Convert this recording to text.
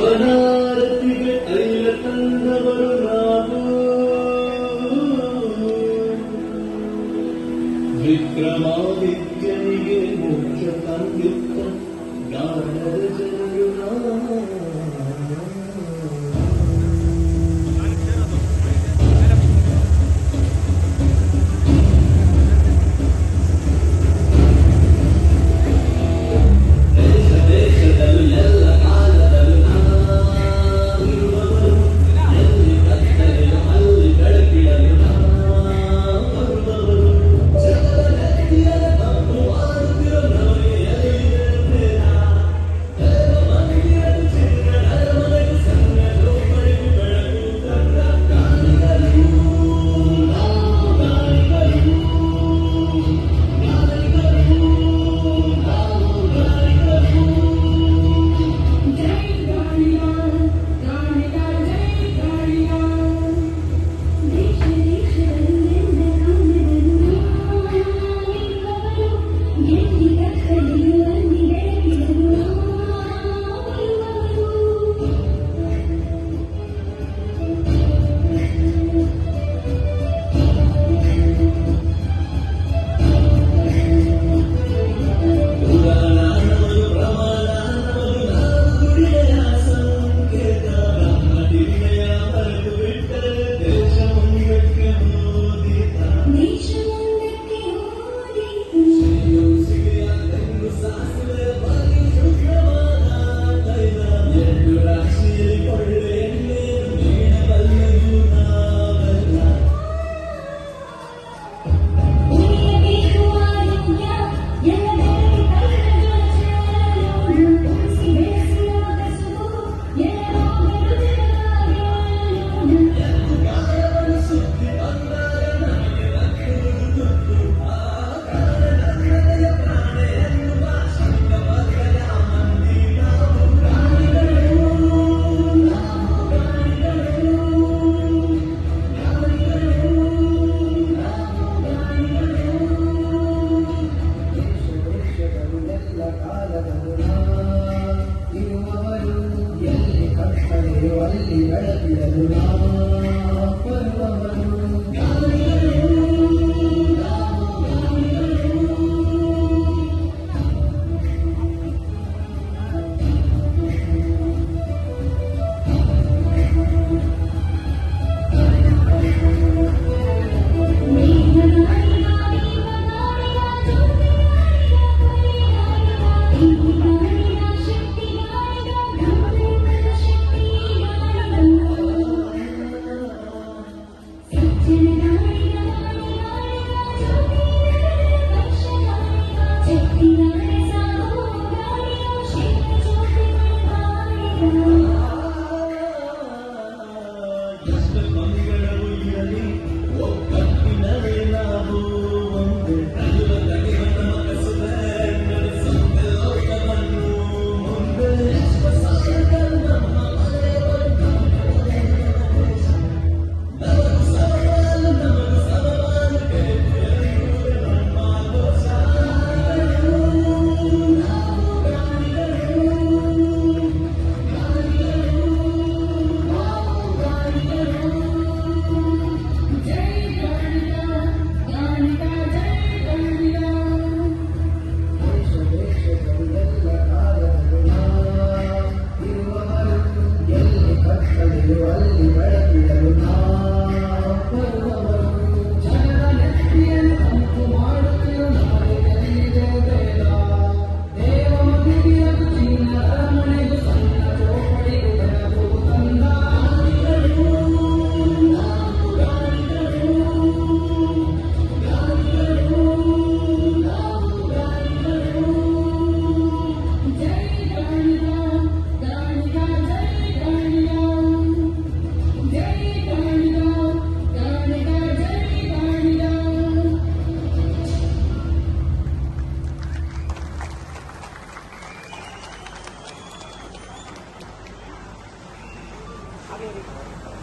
ശിവനാരത്തിലെ തൈലത്തന്നവരു നാമോ വിക്രമാദിത്യനികെ മോക്ഷ തന്നിത്ത ഗാനരചനയുനാമോ பள்ளி வழக்கில் 발열이.